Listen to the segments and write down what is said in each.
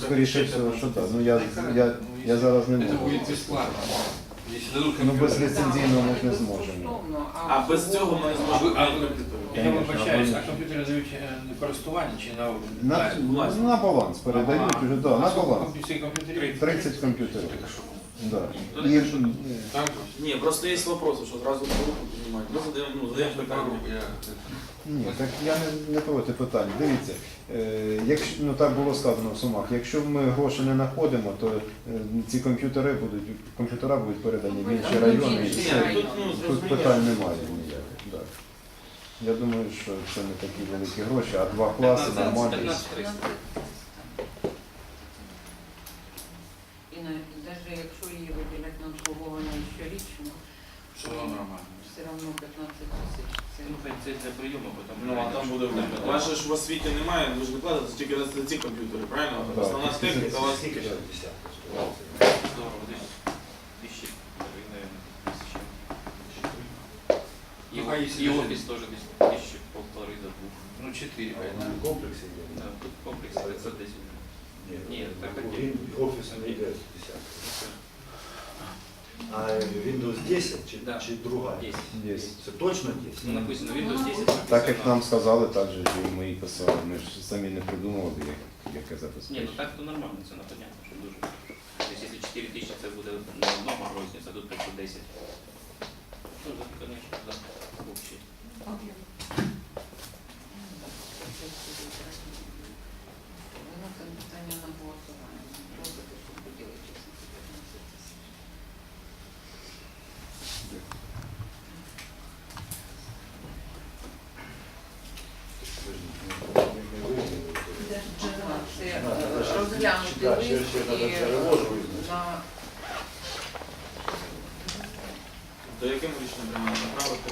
Ну, скоріше всього, що так. Ну, я, я, я зараз не Это можу. будет бесплатно. Если дадут Ну, без компьютер. ліцензійного ми ж не зможемо. А без цього ми не А зможемо а ви- комп'ютери. Я Конечно, вибачаюсь, а комп'ютери дають е, на користування чи на На, на- власність. на баланс передають уже, да, на баланс. комп'ю- всіх комп'ютерів? 30 комп'ютерів. Так, а що? Да. Ну, І, так, що- Так? Ні, просто є вопроси, що зразу по руку піднімають. Ми задаємо, ну, задаємо питання. Я- ні, так я не, не проти питань. Дивіться, е, якщо ну так було сказано в сумах, якщо ми гроші не знаходимо, то е, ці комп'ютери будуть комп'ютера будуть передані в інші райони. І Ні, все. тут, ну, Тут зрозуміло. питань немає ніяких. Да. Я думаю, що це не такі великі гроші, а два класи нормально. 15 300. І навіть якщо її виділять на обслуговування щорічно, Все одно нормально. все одно 15 тисяч. Це Ну, хай це для прийому, потім. Ну, а там буде вдома. У вас же ж в освіті немає, ви ж не платите тільки за ці комп'ютери, правильно? Основна тільки техніка у вас десятка? Здорово, десь тисячі, наверное, тисячі. Ну, даже- офис тоже десь тисячі полтори до двух. Ну, 4, В понятно. комплексе йде? Да, тут комплекс 510. Ні, так ну, він- офіс не йде. А Windows 10 чи, Да. чи друга? 10. Є. Це точно 10? Ну, написано Windows 10. Так як нам сказали, так же ж і ми і писали. Ми ж самі не придумували, як, яке Ні, ну забезпечення. так то нормально, це не понятно, що дуже. Тобто, якщо 4 тисячі це буде на одному розніці, а тут 510. Ну, так, звісно, да, общий. Воно питання на голосування. Робити, щоб виділити 15 тисяч. Ви ж не- не- не виявили. Це розглянути читати, ще- лист ще треба і джерело ж визначити. на То яким рішенням прямо направити?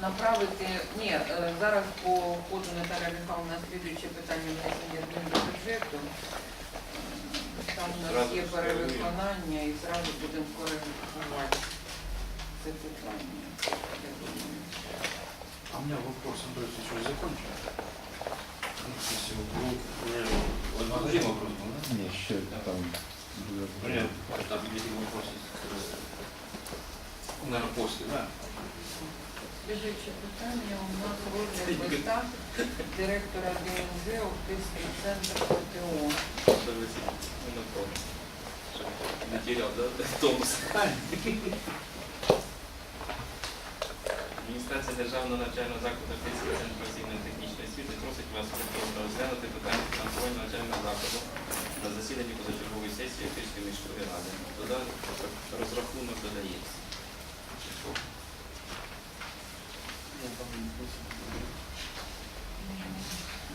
направити, ні, е, зараз по ходу Наталя Михайловна слідуюче питання внесення змін до бюджету. Е, Там у нас є перевиконання і зразу будемо коригувати це питання. Я думаю. А у меня вопрос, Андрей, ты что, закончил? Ну, если ну, вот вопрос был, да? Ні, ще там там один вопрос есть. Наверное, после, да? Слідуюче питання у нас розгляд листа директора ДНЗ Охтирський центр ПТО. Ну, Не да? Томс. Адміністрація державного навчального закладу Київський центр професійної технічної освіти просить вас повторно розглянути питання фінансування навчального закладу на засіданні позачергової сесії Київської міської ради. Розрахунок додається.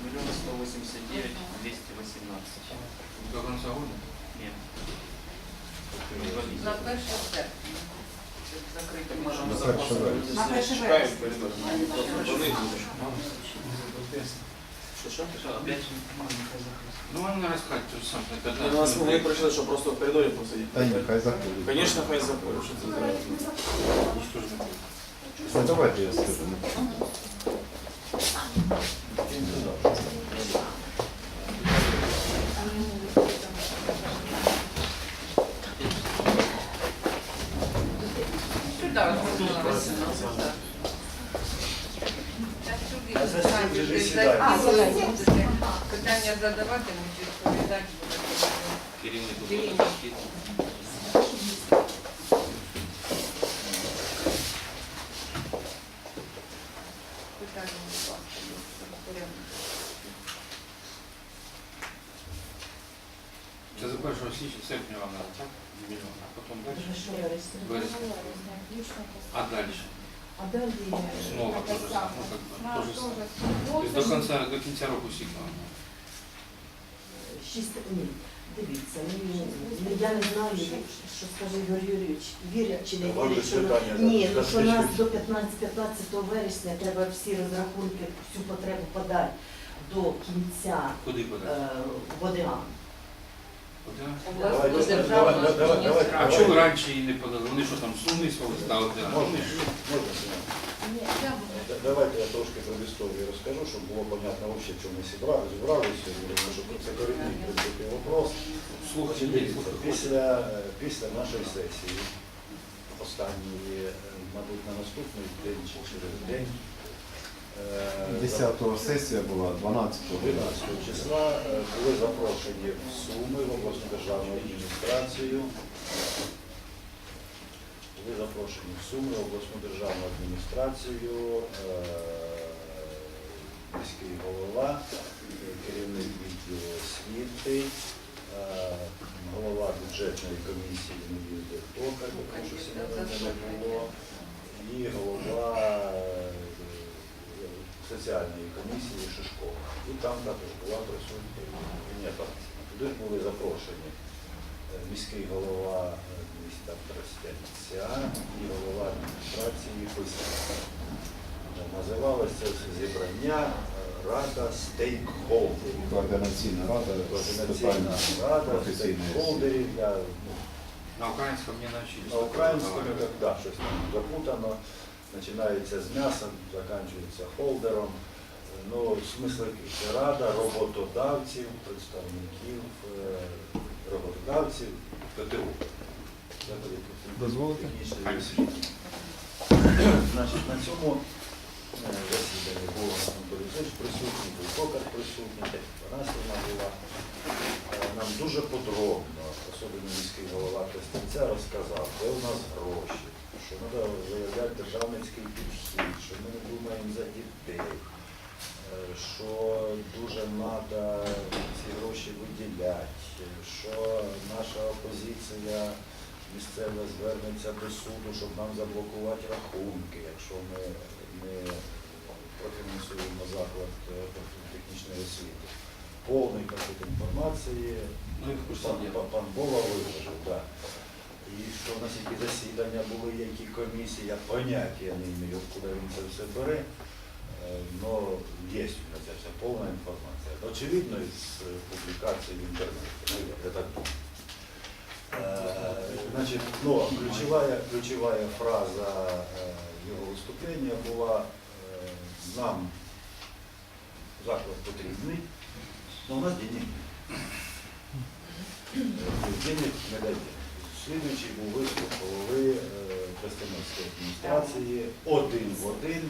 Мільйон 189 218. До конца года? Ні. На перше серпня. Закрити Ми можемо. На запасом перше люди На перше чекають вересня. коридор. Вони будуть. Що що? Що, опять? Ну, он рассказать то же самое. Ні, Это, ну, нас ми прийшли, що просто в коридорі посидіти. Та ні, хай заходить. Звісно, хай заходить, що це за... Ничтожно. Ну, давайте я скажу. Стіл же ж ви сідають. за- А, сідають. будете Питання задаватимуть, відповідати будете. Керівник Керівник. буде. Питання, будь ласка, до порядку. Це за першого січня, серпня вам надо, так? Мільйон. А потім дальше? Вересня. А дальше? А далі Снова то же самое. Ну, как бы, то же самое. То есть до конца, до кінця року сікла. шість ні. Дивіться, ну, ну, я не знаю, що скаже Ігор Юрійович, вірять чи не Вам вірять, що, питання ні, ну, що нас до 15-15 вересня треба всі розрахунки, всю потребу подати до кінця Куди подати? е, ВОДА. Обласну державну давай. А адміністрацію. чого раніше її не подали? Вони що там сумний свого? Можна? Я Давайте я трошки про історію розкажу, щоб було понятно вообще, чому ми зібрали, зібралися. Я думаю, що це корінний принципі вопрос. Слухайте, дивіться, після, після нашої сесії, останньої, е, мабуть, на наступний день чи через день, е, 10 сесія була, 12-го. 12 числа е, були запрошені в Суми в обласну державну адміністрацію. Були запрошені в Суми в обласну державну адміністрацію, е, міський голова, керівник відділу освіти, е, голова бюджетної комісії Медведя Тока, тому що сьогодні не було, і голова соціальної комісії Шишкова. І там також була присутня Туди ж були запрошені е, міський голова е, міста Тростянця і голова адміністрації Писаря. Називалося це зібрання е, Рада стейкхолдерів. Координаційна рада Координаційна рада стейкхолдерів. Я, ну, На українському не навчились. на українському так, да, щось там запутано. Починається з м'яса, закінчується холдером. Ну, смисл рада роботодавців, представників е, роботодавців ПТУ. Дозволите? Значить, на цьому е, засіданні був Антон присутній, був Кокар присутній, Панасівна була. Е, Нам дуже подробно, особливо міський голова Костянця, розказав, де у нас гроші, що треба виявляти державницький підхід, що ми не думаємо за дітей, е, що дуже треба ці гроші виділяти, що наша опозиція місцева звернеться до суду, щоб нам заблокувати рахунки, якщо ми не профінансуємо заклад е, технічної освіти. Повний пакет інформації Ну, пан, пан, Бова виложив, так. І що у нас які засідання були, які комісії, я поняття не маю, куди він це все бере. Но є у нас ця вся повна інформація. Очевидно, із е, публікацій в інтернеті. Ну, я так думаю. Е, Значить, ну, ключова, ключова фраза е, його виступлення була е, нам заклад потрібний, но у нас денег нет. Е, Денег не дає. Слідуючий був виступ голови е, адміністрації один в один.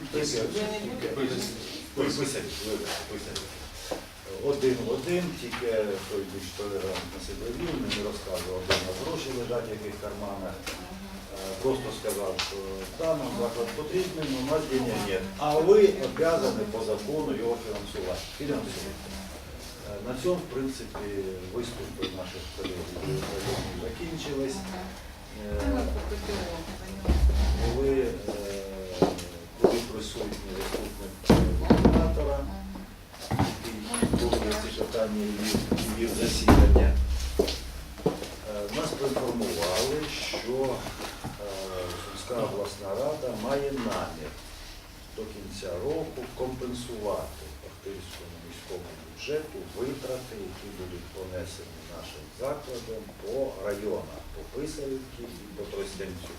Один в один, тільки той більш толерантно себе вів, мені розказував, де у нас гроші лежать, в яких карманах. Е, Просто сказав, що да, нам заклад потрібний, але у нас денег нет. А ви обязані по закону його фінансувати. Фінансуйте. На цьому, в принципі, виступи наших колег закінчились. Е, були, е, були присутні заступник губернатора, який був на ці питання вів- засідання. Е, Нас поінформували, що Сумська обласна рада має намір до кінця року компенсувати Охтирському міському бюджету витрати, які будуть понесені нашим закладом по районах, по Писарівці і по Тростянцю.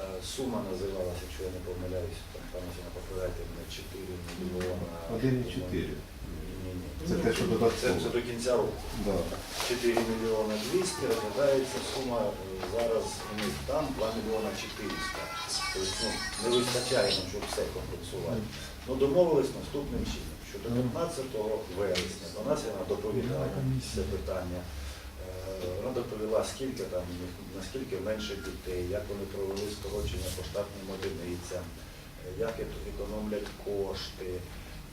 Е, Сума називалася, якщо я не помиляюсь, там поправляйте мене 4 мільйона. 1,4. Ні-ні. Це те, що додатково. Це, це до кінця року. Да. 4 мільйони 200, розглядається сума е, зараз у них там 2 мільйона 400. Тобто ну, не вистачає щоб все компенсувати. Ну, домовились наступним чином, що до 15 вересня до нас вона доповідала це питання. Е, Вона доповіла, скільки там, наскільки менше дітей, як вони провели скорочення по штатним одиницям, е, як економлять кошти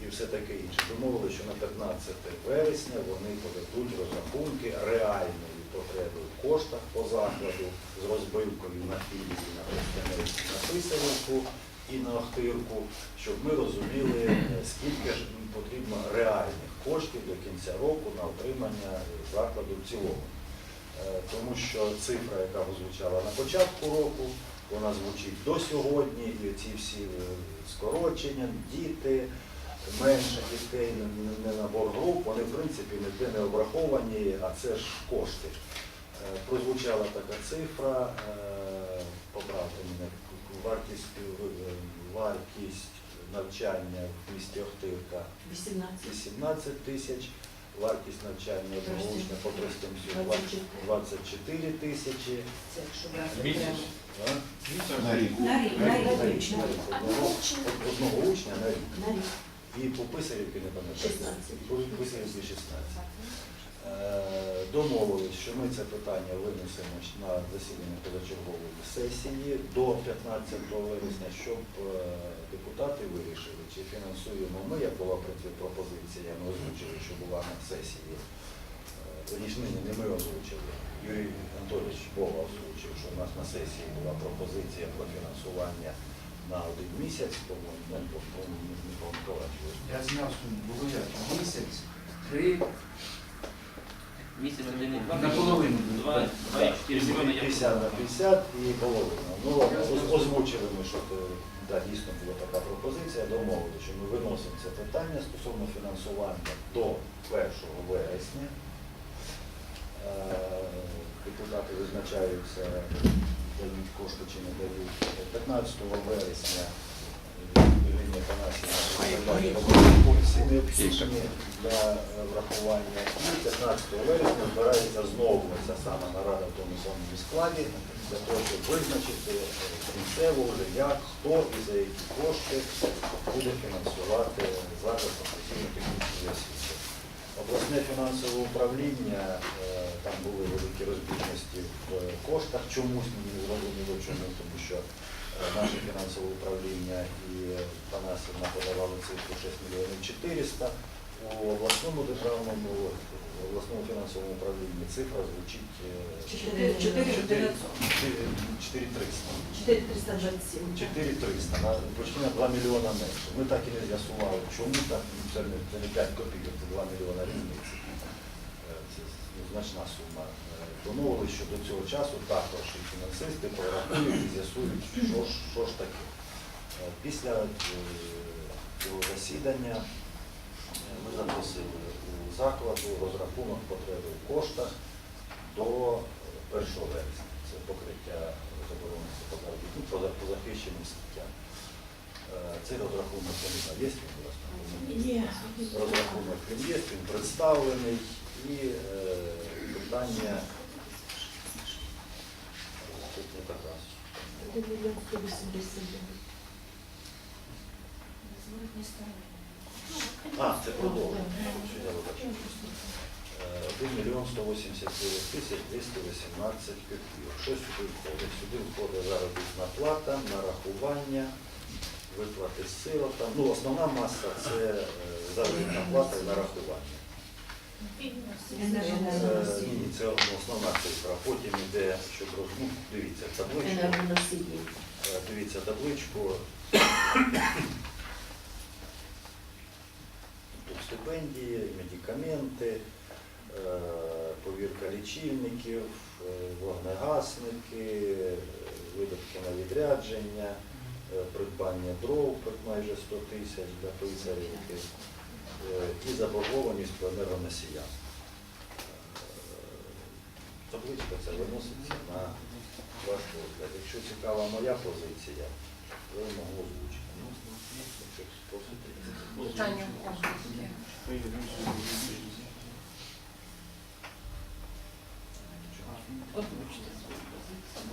і все таке інше. Домовилися, що на 15 вересня вони подадуть розрахунки реальної потреби в коштах по закладу з розбивкою на Київ, на на Писарівку і на Охтирку, щоб ми розуміли, е, скільки ж потрібно реальних коштів до кінця року на отримання е, закладу в цілому. Е, Тому що цифра, яка звучала на початку року, вона звучить до сьогодні, і ці всі скорочення, діти, менше дітей, не- набор груп, вони в принципі ніде не обраховані, а це ж кошти. Прозвучала така цифра, поправте мене, вартість, е, вартість навчання в місті Охтирка 18. 18 тисяч, вартість навчання одного учня по Тростянцю 24. 24 тисячі. Це якщо брати Місяць? На рік. На одного учня на рік. І по Писарівки не пам'ятаю. По Писарівки 16. Е, Домовились, що ми це питання винесемо на засідання позачергової сесії до 15 вересня, щоб е, депутати вирішили, чи фінансуємо ми, як була пропозиція, ми озвучили, що була на сесії. Е, не ми озвучили. Юрій Анатолійович Бога озвучив, що у нас на сесії була пропозиція про фінансування на один місяць, по-моєму, ну. Я зняв суму, було як місяць, три, Місяць один і два. Наполовину. Два, два і чотири мільйони 50 на 50 і половина. Ну, ладно, оз- озвучили ми, що то, да, дійсно була така пропозиція, домовили, що ми виносимо це питання стосовно фінансування до 1 вересня. Е, Депутати визначаються, дають кошти чи не дають. 15 вересня Необхідні для врахування. І 15 вересня збирається знову ця сама нарада в тому самому складі для того, щоб визначити кінцево вже як, хто і за які кошти буде фінансувати заклад професійно-технічної освіти. Обласне фінансове управління, е, там були великі розбіжності в коштах, чомусь мені зрозуміло чому, тому що наше фінансове управління і Панасівна подавали цифру 6 мільйонів 400. У обласному державному в обласному фінансовому управлінні цифра звучить е, 4 900. 4300. 4327. 4300, почти на 2 мільйона менше. Ми так і не з'ясували, чому так, це не, 5 копійок, це 2 мільйона різниці. Е, Це значна сума. Е, що до цього часу також і фінансисти прорахують і з'ясують, що ж, що ж таке. Е, Після е, цього засідання е, ми запросили у закладу розрахунок потреби в коштах до 1 вересня. Це покриття заборонених по заробітну, по за- по захищеним статтям. Цей розрахунок є він. Розрахунок він є, він представлений і питання тут не так раз. 1 мільйон 189. А, це продовження. Що я вибачаю. Е, 1 мільйон 189 тисяч 218 копійок. Що сюди входить? Сюди входить заробітна плата, нарахування, виплати сиротам. Ну, основна маса це е, заробітна плата і нарахування. Е, Ні, це основна цифра. Потім йде, щоб роз- ну, дивіться, табличку. Енергоносії. Е, Дивіться табличку. Тут стипендії, медикаменти, е, повірка лічильників, е, вогнегасники, е, видатки на відрядження, е, придбання дров майже 100 тисяч для писарівки і заборгованість по енергоносіям. Е, Табличка це виноситься на ваш розгляд. Якщо цікава моя позиція, то я можу озвучити. Ну. Питання.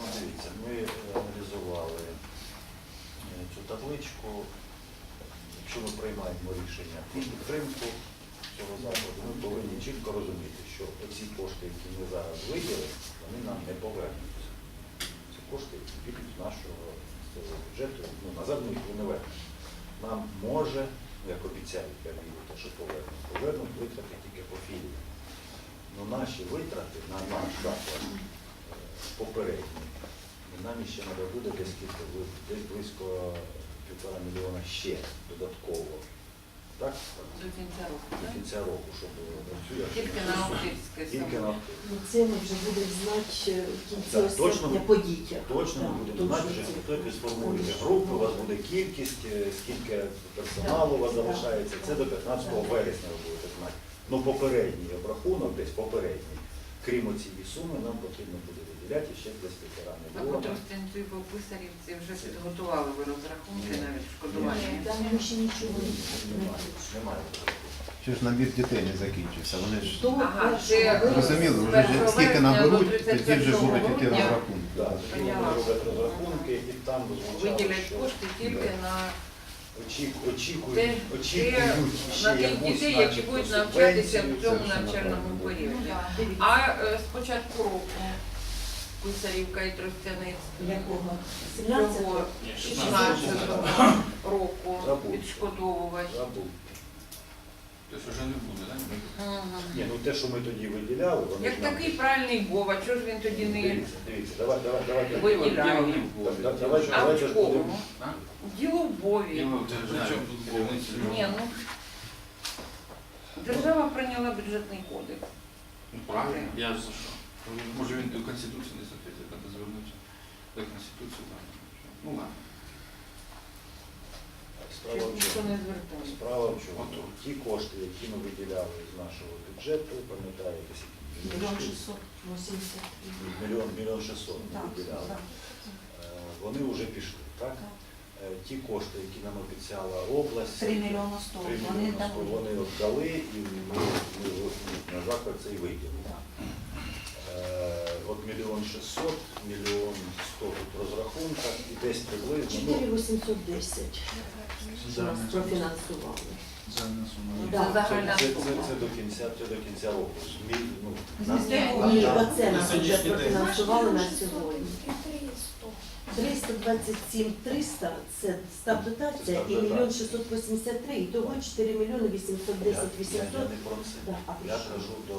Ну, Дивіться, ми е, аналізували е, цю табличку. Якщо ми приймаємо рішення про підтримку цього закладу, ми повинні чітко розуміти, що ці кошти, які ми зараз виділили, вони нам не повернуться. Це кошти, підуть з нашого бюджету, ну, назад ми їх не вернемо. Нам може, як обіцяють, я вірю, те, що повернуть, повернуть витрати тільки по фільму. Ну, наші витрати на наш заклад е, попередні, нам ще треба буде десь близько півтора мільйона ще додатково. Так? До кінця року, До кінця року, щоб цю я Тільки на аудитське тільки на Ну, це ми вже будемо знати в кінці Так, точно по дітях. Точно ми будемо знати, що хтось сформуєте групи, у вас буде кількість, е, скільки персоналу у вас Так. залишається. Це до 15 Так. вересня ви будете знати. Ну попередній обрахунок, десь попередній. Крім цієї суми, нам потрібно буде виділяти ще десь півтора А мільйона. Тростянцю і по Писарівці вже підготували ви розрахунки на відшкодування. Там ще нічого Немає. Немає. Ще ж набір дітей не закінчився. Вони ж Ага, це- розуміли, вже ж скільки наберуть, тоді вже 31 будуть йти розрахунки. Да, тоді вони роблять розрахунки і там звучало, Виділять що кошти тільки на очікують, очікують ще на тих якусь, дітей, які начебто, будуть навчатися субвенцію. в цьому Це навчальному періоді. А е, з початку року Писарівка і Тростянець Якого? цього 17-го? Ні, 16 року Забув. відшкодовувати. Забув. Тобто вже не буде, так? Ага. Ні, ну те, що ми тоді виділяли, вони Як ж нам- такий правильний Вова, чого ж він тоді не Дивіться, дивіться, давай, давай, давайте. виділяє? Так, так, давайте, А давайте в ж кого? Діло в Вові. Діло в державі. Ні, ну держава прийняла бюджетний кодекс. Ну, правильно, я ж за що? Може він до Конституції не соответствує, треба звернутися до Конституції. там. Ну ладно. Справа в ніхто чому? не звертає. Справа в чому? Ті кошти, які ми виділяли з нашого бюджету, пам'ятаєте, скільки? Мільйон 683. Мільйон, мільйон шістсот ми Так, виділяли. так. Е, Вони вже пішли, так? Так. Е, Ті кошти, які нам обіцяла область, 3 мільйона 100. 3 Вони мільйони сто, вони віддали і ми, ми на заклад цей виділили. Так. Е, От мільйон шістсот, мільйон сто тут розрахунка і десь приблизно. ну, 4810 нас профінансували. Загальна сума. Ну, Да. Загальна Це, це, сума. це до кінця, це до кінця року. Ну, Ні, оце На нас вже сьогоднішній день. профінансували на сьогодні. 327 300 це став дотація Це і став мільйон дотація. 683, і того 4 мільйони 810 Я, я, 800. я не про це. Да, а про Я що? кажу до,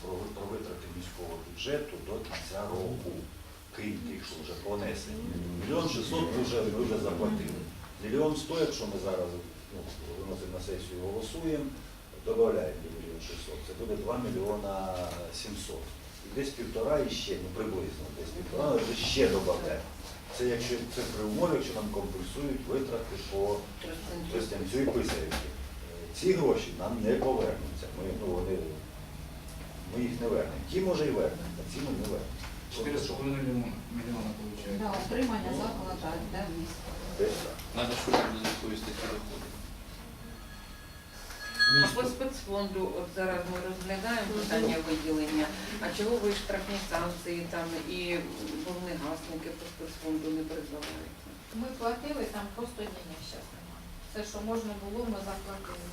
про, про витрати міського бюджету до кінця року, крім тих, що вже понесені. Мільйон шістсот ми вже, ми вже заплатили. Мільйон сто, якщо ми зараз ну, виносимо на сесію голосуємо, додаємо до мільйон шістсот. Це буде 2 мільйона сімсот. І десь півтора і ще, ну приблизно, десь півтора, але ще додаємо. Це якщо це при умові, якщо нам компенсують витрати по Тростянцю і Писарівки. Е, Ці гроші нам не повернуться. Ми, ну, вони, ми їх не вернемо. Ті може і вернемо, а ці ми не вернемо. Чотири з половиною мільйона виходить. Да, утримання закладу йде в місто. Надо шукати додаткові статті доходу. А по спецфонду, от зараз ми розглядаємо питання виділення, а чого ви штрафні санкції там і вогнегасники по спецфонду не призиваєте? Ми платили, там просто денег зараз немає. Все, що можна було, ми заплатили.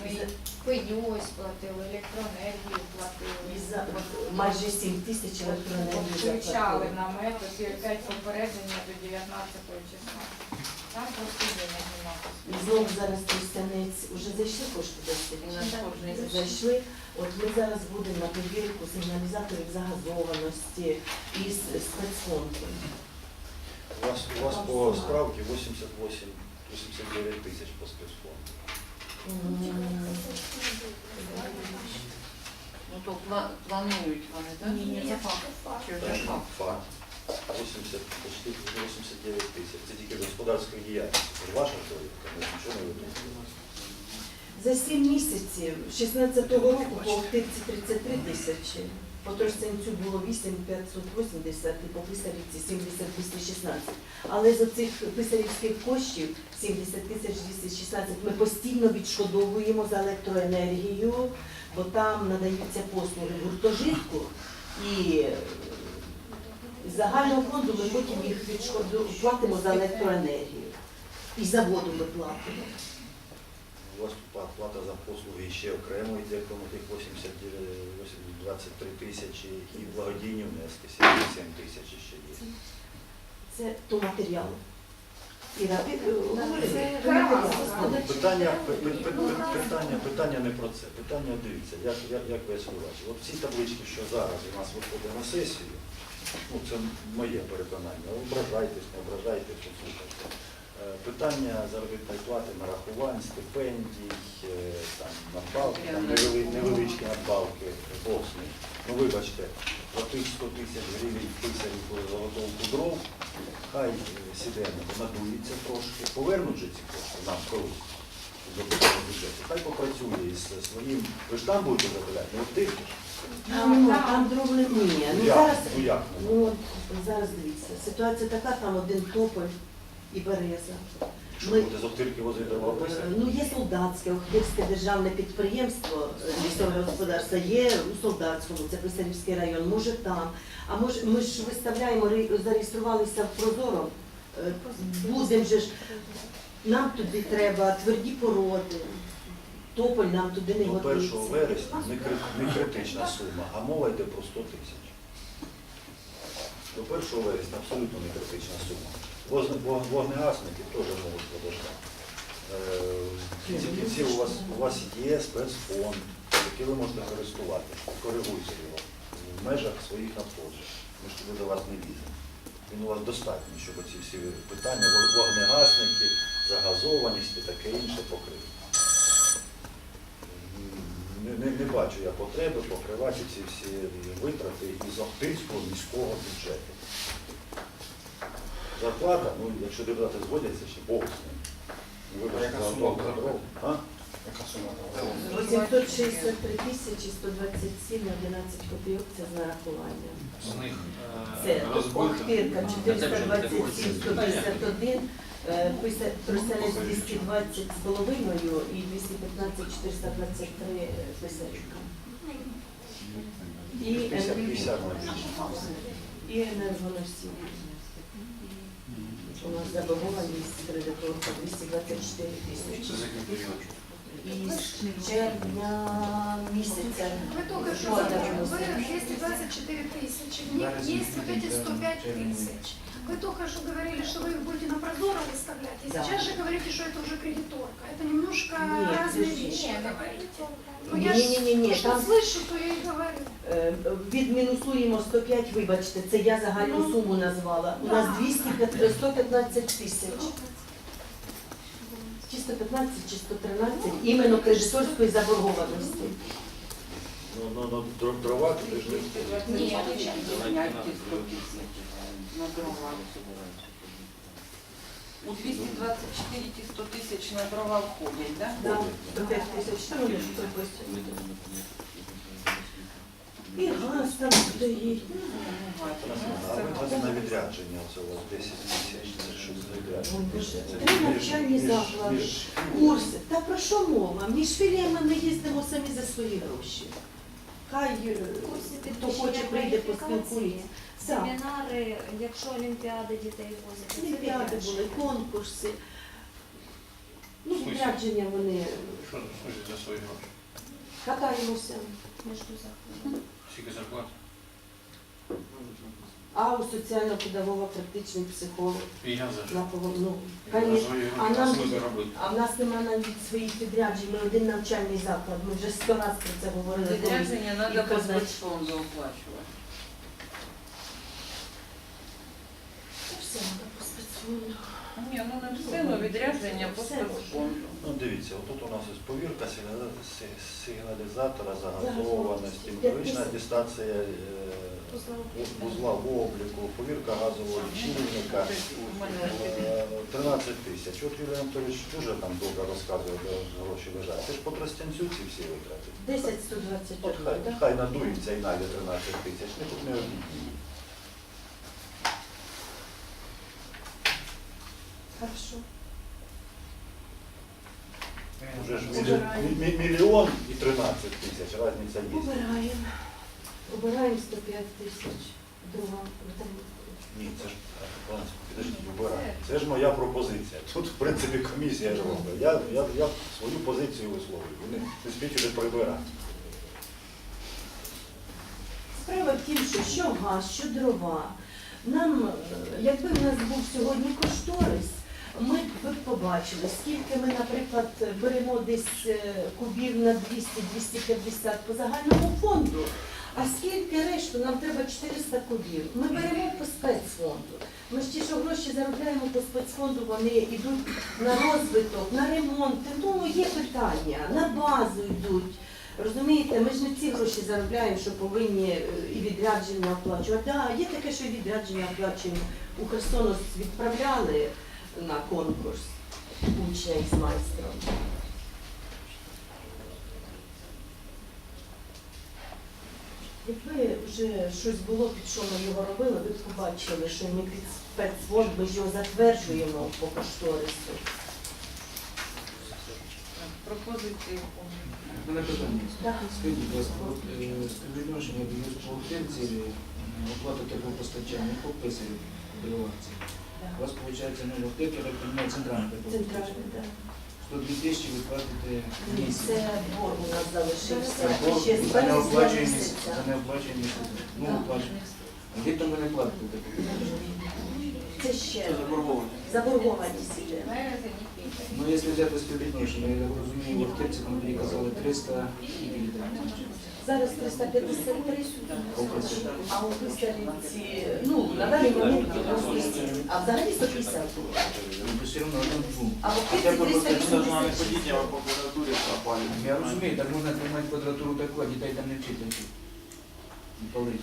Ми і пеню ось платили, електроенергію платили. І за майже 7 тисяч електроенергії Включали заплатили. на метод і опять попередження до 19 числа. Там просто денег немає. І знову зараз Тростянець вже зайшли кошти до надходження стільки? Зайшли. От ми зараз будемо на перевірку сигналізаторів загазованості і с- спецфонду. У вас, у вас по справці 88, 89 тисяч по спецфонду. М, Ну то пла- планують вони, так? Ні, ні, це факт. Чи вже факт? Факт. 80, почти 89 тисяч. Це тільки господарська діяльність. Це ваша довідка, ми нічого не видумали. За 7 місяців 16-го року по Охтирці 33 тисячі, по Тростянцю було 8 580 і по Писарівці 70 216. Але з цих писарівських коштів 70 тисяч 216 ми постійно відшкодовуємо за електроенергію, бо там надаються послуги гуртожитку і з загального фонду ми потім їх відшкоду платимо за електроенергію. І за воду ми платимо. У вас пла- плата за послуги ще окремо йде, кому тих 80, е, 80, 23 тисячі і благодійні внески 77 тисяч ще є. Це то матеріал. Питання, пи- пи- пи- пи- питання, питання не про це. Питання, дивіться, як, як, як ви бачите. От ці таблички, що зараз у нас виходить на сесію, ну це моє переконання. Ображайтесь, не ображайтесь, послухайте. Е, Питання заробітної плати, нарахувань, стипендій, е, там, надбавки, там, невели- невеличкі надбавки, Бог. Ну вибачте, платить 100 тисяч гривень писарів заготовку дров, хай е, сіденко надується трошки, повернуть же ці кошти нам колись обласного бюджету. Хай попрацює із своїм. Ви ж там будете загуляти, не в тих. же ж? Там, там дров не ні. Ну як? зараз, Ну як? ну, от зараз дивіться, ситуація така, там один тополь і береза. Що Ми- буде з Охтирки возити Е? Ну, є солдатське, Охтирське державне підприємство е, лісове господарство, є у Солдатському, це Писарівський район, може там. А може, ми ж виставляємо, ре- зареєструвалися в Прозоро, е, будемо же ж, нам туди треба тверді породи, тополь нам туди не До 1 годиться. вересня не, кри- не критична сума, а мова йде про 100 тисяч. До 1 вересня абсолютно не критична сума. Вогнегасники теж можуть подождати. Е, В кінці кінців у вас, у вас є спецфонд, який ви можете користувати. Коригуйте його в межах своїх надходжень. Ми ж туди до вас не ліземо. Він у вас достатній, щоб ці всі питання, вог- вогнегасники, загазованість і таке інше покрити. Не, не, бачу я потреби покривати ці всі витрати із Охтирського міського бюджету. Зарплата, ну якщо депутати згодяться, ще Бог з ним. Ну, Вибачте, Яка за сума добре. зарплати? А? Яка сума? 863 тисячі 127 на 11 копійок це з нарахування. З них Це е, розбито. Охтирка 427, 151, е, Писа- Тростянець 220 з половиною і 215, 423 Писарівка. І, 50, енерго- 50 на більше. і енергоносії. У нас заборгованість кредиторка 224 Це тисячі. з яким періодом? Із червня місяця. Вы только что Подано. сказали, вы 224 тысячи, в них есть вот эти 105 тысяч. Вы только что говорили, что вы их будете на прозоро выставлять, и Да. сейчас же говорите, что это уже кредиторка. Это немножко Нет, разные подожди. вещи вы говорите. Ну, я ж Ні-ні-ні, то, что там слышу, то я и говорю. Е, Відмінусуємо 105, вибачте, це я загальну Ну, суму назвала. У нас 200, 115 тисяч. Чи 115, чи 113, іменно кредиторської заборгованості. Ну, ну, ну, дро- дрова туди ж не входять. Ні, Давайте ті 100 тисяч на дрова. У 224 ті 100 тисяч на дрова входять, так? Да, 105 тисяч, що вони ж прописують. І газ там стоїть. Ви на відрядження, вас 10 тисяч, це що за відрядження? Це три навчальні заклади. Курси. Та про що мова? Між філіями ми їздимо самі за свої гроші. Хай е, Курси хто підвищення хоче прийде кваліфікації, поспілкується. Так. Семінари, якщо олімпіади дітей возять, це Олімпіади були, конкурси. Ну, відрядження вони Що за свої гроші? катаємося. між закладами. Скільки зарплат? А у соціально-педагога практичний психолог І я за на. За Конечно. свої А нам А в нас нема навіть своїх відряджень, ми один навчальний заклад. Ми вже сто разів про це говорили. колись. Відрядження треба по казна- спецфонду оплачувати. Це все треба по спецфонду. Ні, ну не все, ну відрядження по спецфонду. Ну дивіться, отут у нас є повірка сигнали- си- сигналізатора, загазованості, Загазованості. атестація е, Вузла в обліку, повірка газового лічильника. Е, 13 тисяч. От Юрій Анатолійович дуже там добре розказує, де гроші лежать. Це ж по Тростянцю ці всі витрати. 10 121, От хай, так? хай надується і найде 13 тисяч. Ми тут не обідні. Хорошо. Вже ж Це мі- мі- мільйон і 13 тисяч, різниця є. Обираємо. Обираємо 105 тисяч. Друга. Ні, це ж пане, підождіть, вибирай. Це ж моя пропозиція. Тут, в принципі, комісія ж робить. Я, я, я свою позицію висловлюю. Вони не спіть уже прибирати. Справа в тім, що що газ, що дрова. Нам, е, якби в нас був сьогодні кошторис, ми б побачили, скільки ми, наприклад, беремо десь е, кубів на 200-250 по загальному фонду, а скільки решту нам треба 400 кубів. Ми беремо по спецфонду. Ми ж ті, що гроші заробляємо по спецфонду, вони йдуть на розвиток, на ремонт. Ну, є питання, на базу йдуть. Розумієте, ми ж не ці гроші заробляємо, що повинні е, і відрядження оплачувати. Да, є таке, що і відрядження оплачуємо. У Херсонос відправляли на конкурс учня із майстром. Якби вже щось було, під що ми його робили, ви б побачили, що ми під спецфонд, ми ж його затверджуємо по кошторису. пропозиції. Мене питання. Так. Скажіть, будь ласка, от, е, співвідношення бюджетполітенці, оплата теплопостачання по писарю біловарці. У вас виходить, ну, в ТЕК, я так розумію, центральне теплопостачання. Центральний, так. 102 тисячі ви платите в місяць. Це борг у нас залишився. Це борг, Ще з це не березня місяць. місяця. Це не оплачує місяць. Ну, оплачує. Літом ви не платите. Це ще Це заборгованість. заборгованість іде. Ну, якщо взяти співвідношення, я так розумію, в аптеці, там мені казали 300 і літрів. Зараз 353, Описи. а у Писарівці, ну, на даний момент 200, а взагалі 150. Ну, все одно один. А в Хоча б Писарівці просто Це должна не 386. ходити, а по квадратурі опалювати. Я розумію, так можна тримати квадратуру таку, а дітей там не вчити. І палити.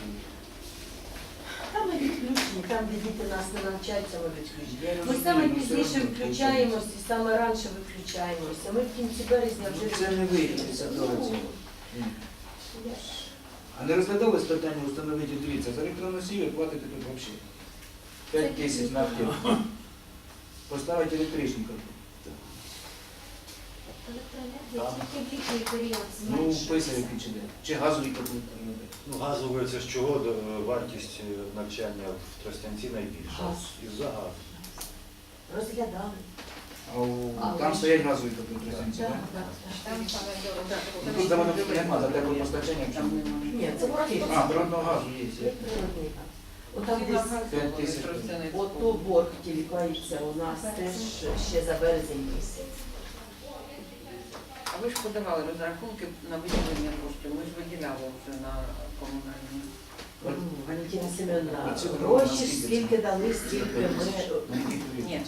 Там ми відключені, там, де діти нас не навчаються, ми відключені. Ми саме ну, пізніше одно включаємося і саме раніше виключаємося. Ми в кінці березня вже Ну, Це не я ж- А не розглядалось питання встановити, дивіться, за електронносію платите тут взагалі. 5 тисяч на аптеку. Поставити електричника. Електроенергія тільки в літній період Ну, зменшується. писарівки чи газові котлети. Ну, газове це з чого е, вартість е, навчання в Тростянці найбільша? Газ. Із-за газу. Розглядали. А у- А, там стоять газові в Так. Там саме дорого. Ну, Тут за воно нема, за теплопостачання. Там немає. Ні, це. А, природного газу є. Це природний газ. Отам десь П'ять тисяч. ото борг тілікається у нас теж ще за березень місяць. А ви ж подавали розрахунки на виділення коштів, ми ж виділяли вже на комунальні. Ну, Валентина Семеновна, гроші скільки дали, стільки ми. Ні, Ні,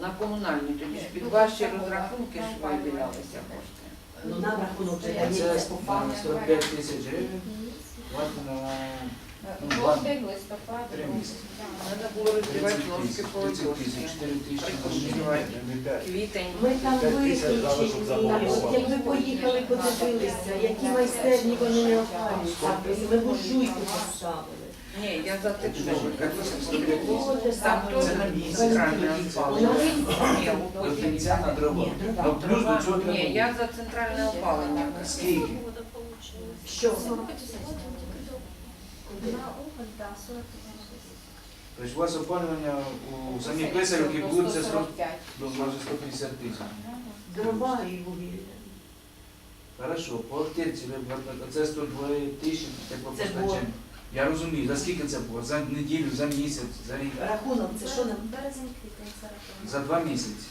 На комунальні, тоді ж під ваші розрахунки ж виділялися кошти. Ну, на рахунок Це по факту. 45 тисяч гривень. На Ну, Жовтень, листопад. Три місяці. Треба було 30 роздівати ножки тисяч, по 30 тисяч, одежці. 4 тисячі. Квітень. Ми там заборгованості. От Якби поїхали, подивилися, які майстерні вони не опалюються. Ми буржуйку поставили. Ні, я за те, що Як там Це на на дрова. Плюс до цього. Ні, я за центральне опалення. Скільки? Що? На опит, да, 40. Тобто у вас опалювання у самій писарівки буде це 145. до може 150 тисяч. Дрова і вугілля. Хорошо, по аптеці ви платите, це 102 тисячі теплопостачання. Я розумію, за скільки це було? За неділю, за місяць, за рік, Рахунок, це що нам? Березень, квітень, це рахунок. за два місяці.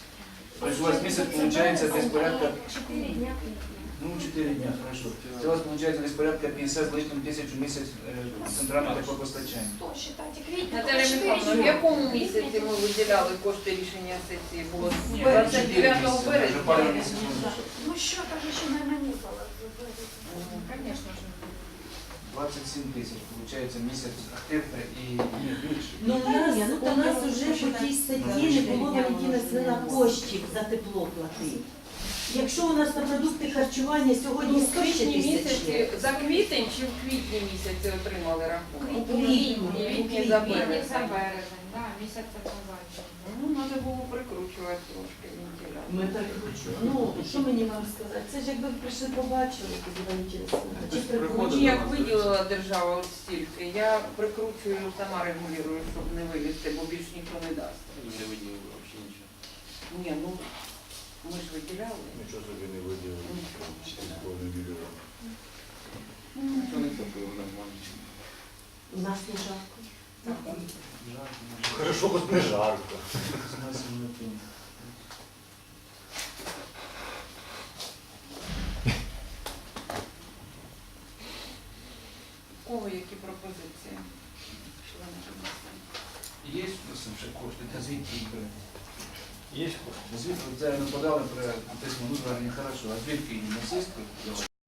Тобто у вас місяць виходить десь порядка, Чотири дня квітня. Ну 4 дня, хорошо. Це у вас виходить десь порядка 50 з лишнім тисяч у місяць е, центрального теплопостачання. То считайте, квітня, Наталя Михайловна, в якому місяці ми виділяли кошти рішення сесії? Було Ні, 29 місяці, вже пару березня. місяців. Ну що, так ще не не було. Конечно же. 27 тисяч, виходить, місяць активка і ні, більше. Ну, у нас, у нас уже по тій статті не було Валентина Свина коштів за тепло платити. Якщо у нас на продукти харчування сьогодні Ну, в 100 квітні місяці, за квітень чи в квітні місяці отримали рахунок? у квітні, Квітні за квітні. Квітні за березень. березень, да, місяць назад. Ну, треба було прикручувати трошки вентилятор. Ми перекручуємо. Ну, що мені вам сказати? Це ж якби ви прийшли побачили, тоді Валентина Свина. Чи як виділила держава от стільки, я прикручую, сама регулюю, щоб не вивезти, бо більш ніхто не дасть. Не виділили взагалі нічого. Ні, ну ми ж виділяли. Нічого собі не виділили. Чотирського не виділили. Що не нормально. У нас не жарко. Жарко, Хорошо, хоч не жарко. У кого які пропозиції? Є просимо ще кошти, та звідки берете? Є Звідки це ми подали про письмо, ну, звернення, хорошо, а звідки її насистку?